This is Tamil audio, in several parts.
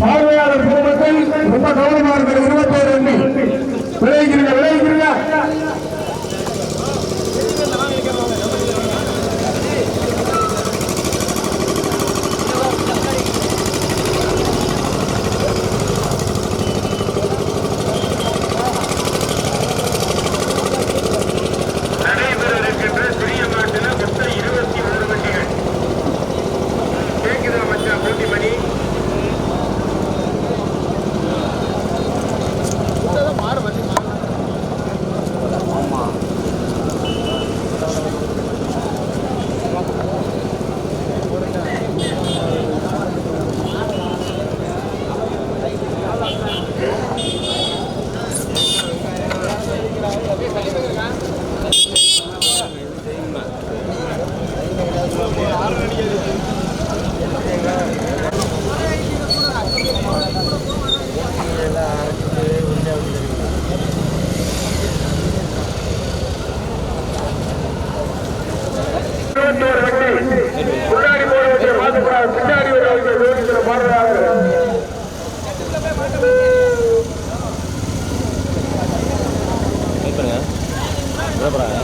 பார்வையாளர்கள் ரொம்ப கவனமாக இருக்கிற இருபத்தோரு Забрали.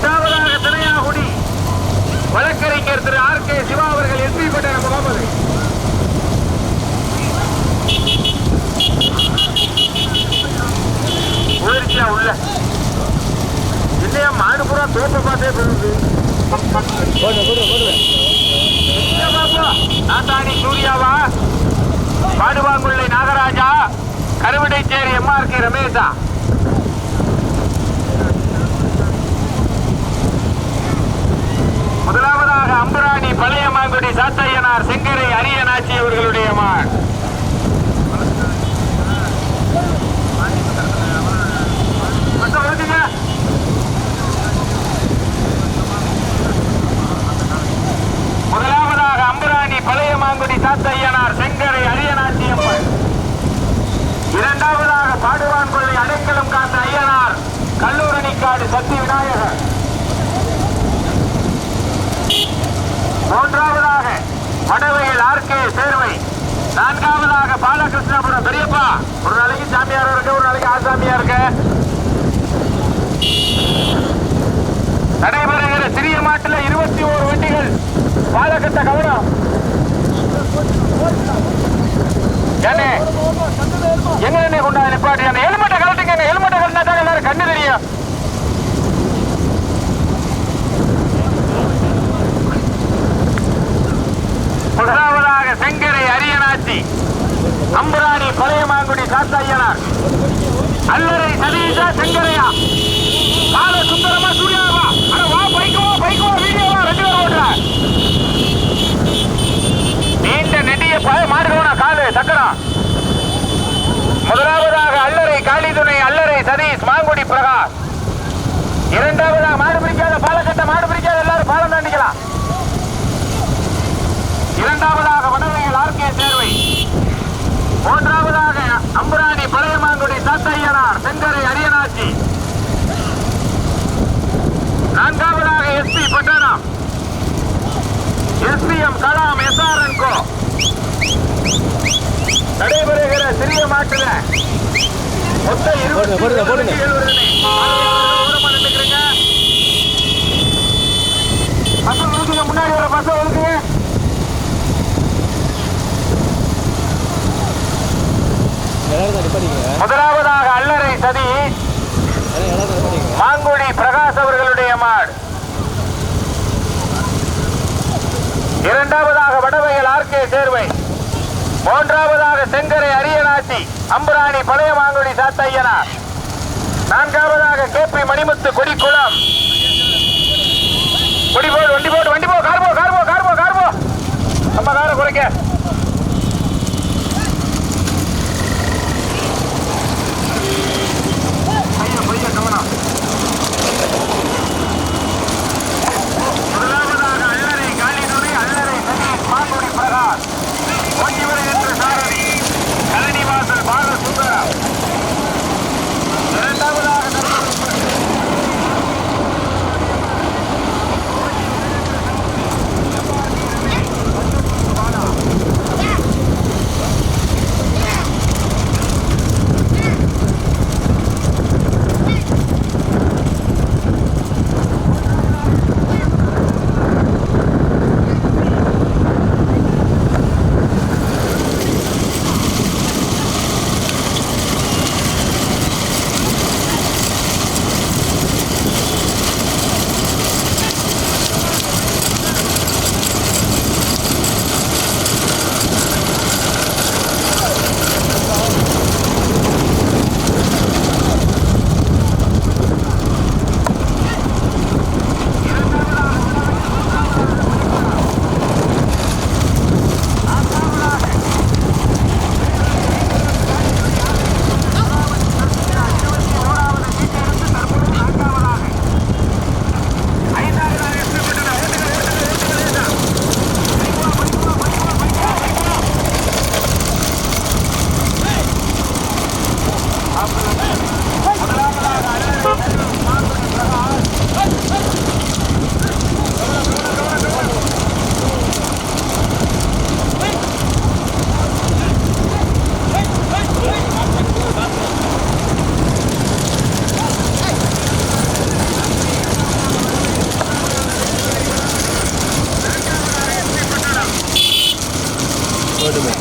எட்டாவதாக தினையாகுடி வழக்கறிஞர் திரு ஆர் கே சிவா அவர்கள் எஸ்பி பட்டணம் முகமது. போயிருச்சா உள்ள. இல்லையா மாடு பூரா தோப்ப பார்த்தே போகுது நாத்தாணி சூர்யாவா? பாடுவாங்குள்ளை Nagaraja Karuvidaicheri M R K ரமேஷா? முதலாவதாக அம்பராணி பழையமாங்குடி சாத்தையனார் செங்கரை அரியநாச்சி அவர்களுடைய மான். முதலாவதாக அம்பராணி பழைய மாங்குடி சாத்தையனார் செங்கரை அரியநாச்சி நடைபெறுகிற சிறிய மாட்டில் இருபத்தி ஓரு வண்டிகள் பாலகட்ட கவனம். ஏண்ணே. எங்க என்ன கொண்டா நிப்பாட்டி? அந்த ஹெல்மெட்டை கலட்டுங்க ஹெல்மெட்டை கலட்டினா எல்லாரும் கண்ணு தெரியும். முதலாவதாக செங்கரை அரியநாச்சி. அம்புராணி பழையமாங்குடி காத்தாயனார். அல்லரை சதீஷா செங்கரையா. கால சுந்தரமா சூர்யாவா. அட வா பைக்குவா பைக்குவா வீடியோவா ரெண்டு பேரும் ஓடுற. நீண்ட நெடிய பய மாடுகோனா காலு சக்கரம். முதலாவதாக அல்லறை காளிதுணை அல்லரை சதீஷ் மாங்குடி பிரகாஷ். இரண்டாவதாக மாடு பிடிக்காத பாலக்கட்ட மாடு பிடிக்காத எல்லாரும் பாலம் தாண்டிக்கலாம். இரண்டாவதாக வடவையில் ஆர்கே சேர்வு மூன்றாவதாக அம்பராணி பழைய மாங்குடி சாத்தையனார் செங்கரை அரியநாச்சி நான்காவதாக S P Pattanam. S P M Kalam S R N கோ. நடைபெறுகிற சிறிய மாட்டுல மொத்த இருபத்தி போடுங்க, முன்னாடி வர பசங்க ஒழுக்குங்க. எல்லாரும் தான் நிப்பாட்டிங்க முதலாவதாக அல்லறை சதி. மாங்குடி பிரகாஷ் அவர்களுடைய மாடு. இரண்டாவதாக வடவையில் ஆர்கே சேர்வை. மூன்றாவதாக செங்கரை அரியநாச்சி அம்புராணி பழைய மாங்குடி சாத்தையனார் நான்காவதாக கே பி மணிமுத்து கொடிக்கோ போட்டுமே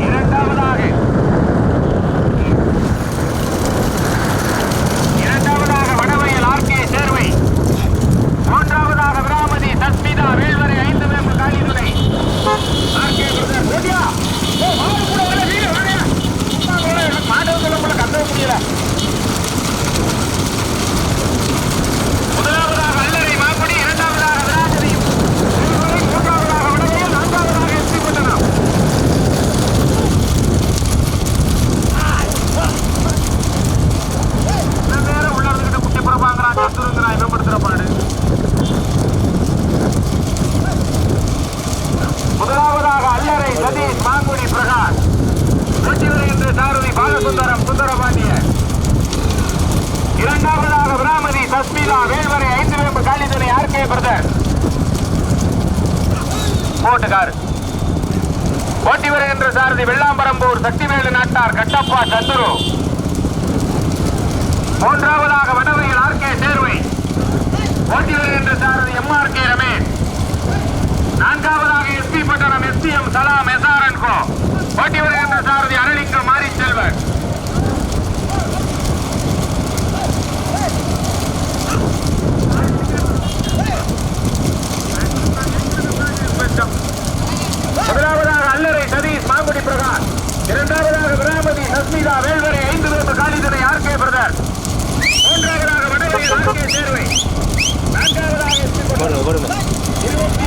இரண்டாவதாக இரண்டாவதாக வடவையில் ஆர்கே சேர்வை மூன்றாவதாக விராமதி சஸ்மிதா வேல்வரை ஐந்து வேம்பு காலிதுரை ஆர்கே பிரதர் ரெடியா ஓ மாடு கூட வர வீடு வாங்க மாடு சொல்ல கூட கத்த முடியல முதலாவதாக அல்லறை மாக்குடி இரண்டாவதாக விராஜனையும் மூன்றாவதாக வடவையில் நான்காவதாக எஸ்பி பட்டணம் சில நேரம் உள்ள இருந்துகிட்டு குட்டி புறப்பாங்கிறான் சத்துருங்கிறான் மேம்படுத்துற பாடு முதலாவதாக அல்லறை சதீஷ் மாங்குடி பிரகாஷ் வெற்றிவரை என்று சாரதி பாலசுந்தரம் சுந்தரபாண்டியன் இரண்டாவதாக விராமதி சஸ்மிதா வேல்வரை ஐந்து வேம்பு காலிதுணை ஆர்கே பிரதர் போட்டுக்கார் போட்டி வருகின்ற சாரதி வெள்ளாம்பரம்பூர் சக்திவேலு நாட்டார் கட்டப்பா சந்துரு மூன்றாவதாக வடவையில் ஆர் கே சேர்வை. போட்டி வருகின்ற சாரதி எம்ஆர் கே ரமேஷ். நான்காவதாக எஸ்பி பட்டணம் எம் சலாம் எஸ்ஆர்என் கோ. போட்டி வருகின்ற சாரதி அரளிக்கு மாரி செல்வன் முதலாவதாக அல்லரை சதீஷ் மாங்குடி பிரகாஷ். இரண்டாவதாக விராமதி சஸ்மிதா வேல்வரை ஐந்து பேர் காலிதுரை ஆர்கே பிரதர். மூன்றாவதாக வடவையில் ஆர்கே சேர்வை. நான்காவதாக இருபத்தி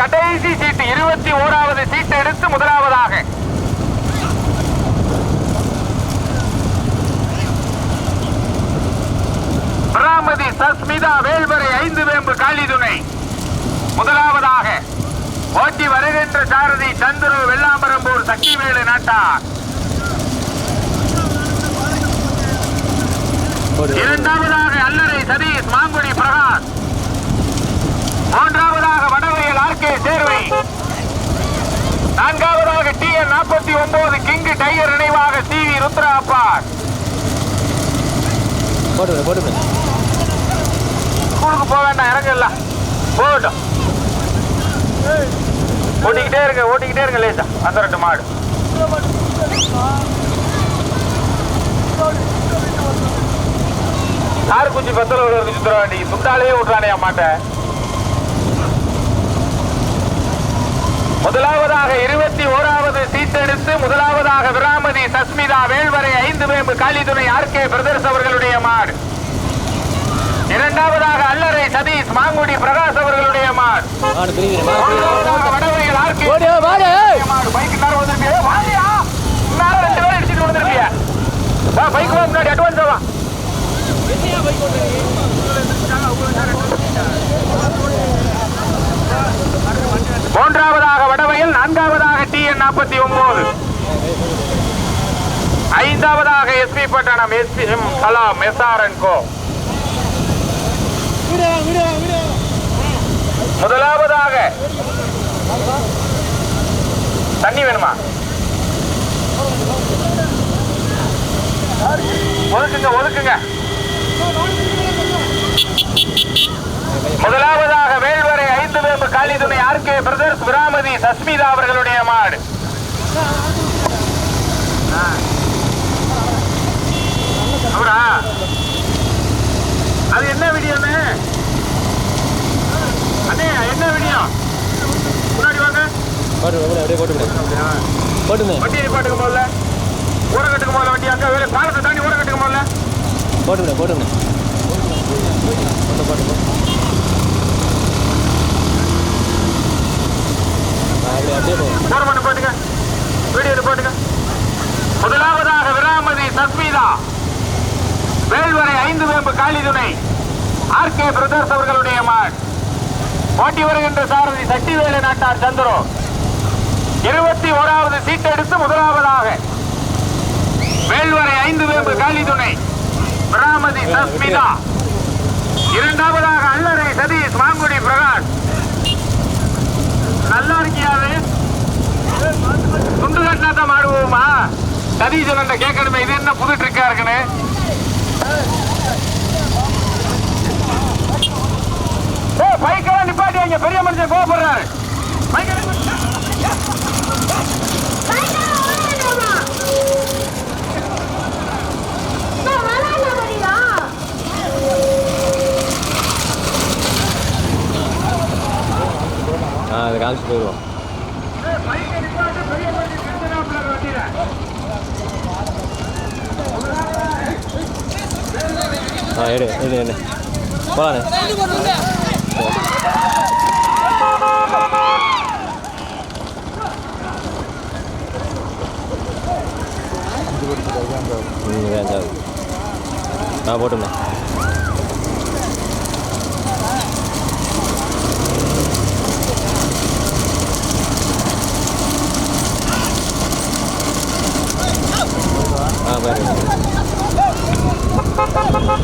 கடைசி சீட்டு இருபத்தி ஓராவது சீட்டு எடுத்து முதலாவதாக. விராமதி சஸ்மிதா வேல்வரை ஐந்து வேம்பு காளிதுணை முதலாவதாக ஓட்டி வருகின்ற சாரதி சந்துரு வெள்ளாம்பரம்பூர் சக்திவேலு நாட்டார் இரண்டாவதாக அல்லரை சதீஷ் மாங்குடி பிரகாஷ். மூன்றாவதாக வட ஆர்கே சேர்வை. நான்காவதாக டி என் நாற்பத்தி ஒன்பது கிங்கு டைகர் நினைவாக சி வி ருத்ரா அப்பார். ஸ்கூலுக்கு போக வேண்டாம் இறங்கல போகட்டும். ஓட்டிக்கிட்டே இருங்க ஓட்டிக்கிட்டே இருங்க லேசா. அந்த ரெண்டு மாடு. ஆறு குஞ்சு பத்தல இருக்கு சுந்தரவாண்டி சுண்டாலே விட்றானே மாட்ட முதலாவதாக இருபத்தி ஓராவது சீட்டெடுத்து முதலாவதாக விராமதி சஸ்மிதா வேல்வரை ஐந்து வேம்பு காளிதுணை ஆர் கே பிரதர்ஸ் அவர்களுடைய மாடு. இரண்டாவதாக அல்லறை சதீஷ் மாங்குடி பிரகாஷ் அவர்களுடைய மாடு. வடவைகள் ஆர் கே மாடு மாடு. பைக் நேரம் வந்திருப்பியா வாங்கியா நேரம் ரெண்டு பேரும் இடிச்சிட்டு வந்திருப்பியா வா பைக் முன்னாடி அட்வான்ஸ் வா மூன்றாவதாக வடவையில் நான்காவதாக டி என் நாற்பத்தி ஒன்பது ஐந்தாவதாக SP Pattanam SP M Kalam SRN co. முதலாவதாக தண்ணி வேணுமா? ஒதுக்குங்க ஒதுக்குங்க முதலாவதாக வேல்வரை ஐந்து வேம்பு காளிதுணை ஆர்கே பிரதர்ஸ் விராமதி சஸ்மிதா அவர்களுடைய மாடு. அவரா? அது என்ன வீடியோன்னு அண்ணே? என்ன வீடியோ முன்னாடி வாங்க. போட்டு அப்படியே போட்டு போட்டுமே வண்டியை நிப்பாட்டுக்கு முதல்ல. ஊரகட்டுக்கு முதல்ல வண்டி அங்க வேலை பாலத்தை தாண்டி ஊரகட்டுக்கு முதல்ல. போட்டு விடு போட்டு போட்டு ஆ, அப்படியே அப்படியே போ போட்டுங்க முதலாவதாக விராமதி சஸ்மிதா. வேல்வரை ஐந்து வேம்பு காளிதுணை ஆர் கே பிரதர்ஸ் அவர்களுடைய மாட் போட்டி வருகின்ற சாரதி சட்டிவேலு நாட்டார் சந்திரோ. இருபத்தி ஓராவது சீட் எடுத்து முதலாவதாக வேல்வரை ஐந்து வேம்பு காளிதுணை விராமதி சஸ்மிதா. இரண்டாவதாக அல்லறை சதீஷ் மாங்குடி பிரகாஷ். நல்லா இருக்கியாவே துண்டு கட்டினா தான் மாடுவோமா? சதீஷ் என்ன கேட்கணுமே இது என்ன புது ட்ரிக்கா இருக்குன்னு? பைக்கெல்லாம் நிப்பாட்டி பெரிய மனுஷன் கோவப்படுறாரு. பைக்கெல்லாம் நிப்பாட்டி- ஆ போயிடுவோம் ஆ எடு எடு எடு போகலாண்ணே நான் போட்டுமே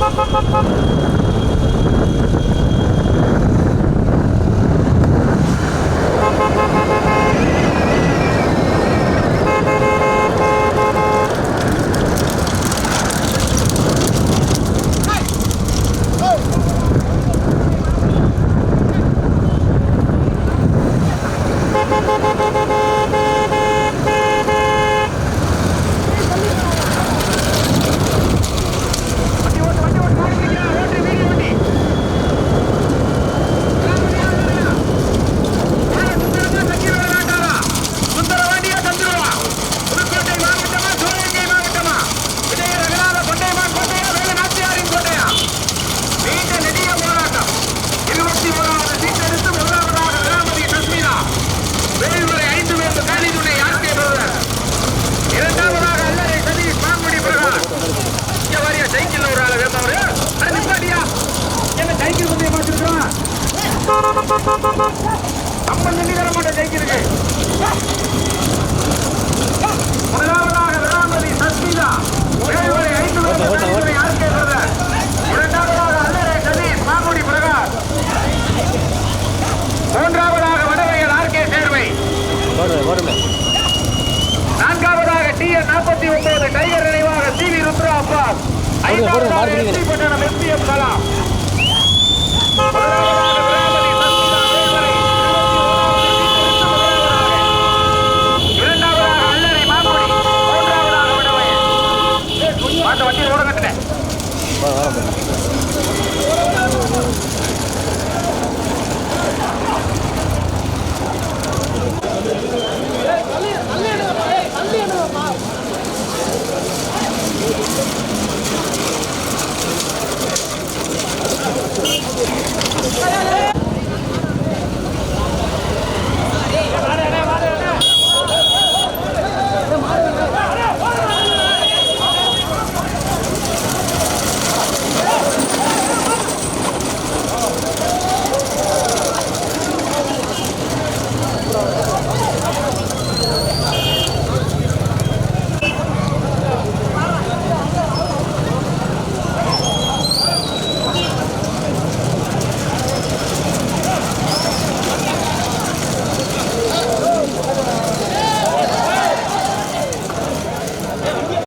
ハハハハ ஐந்தாவது வெற்றி பெற்ற எம் கலாம்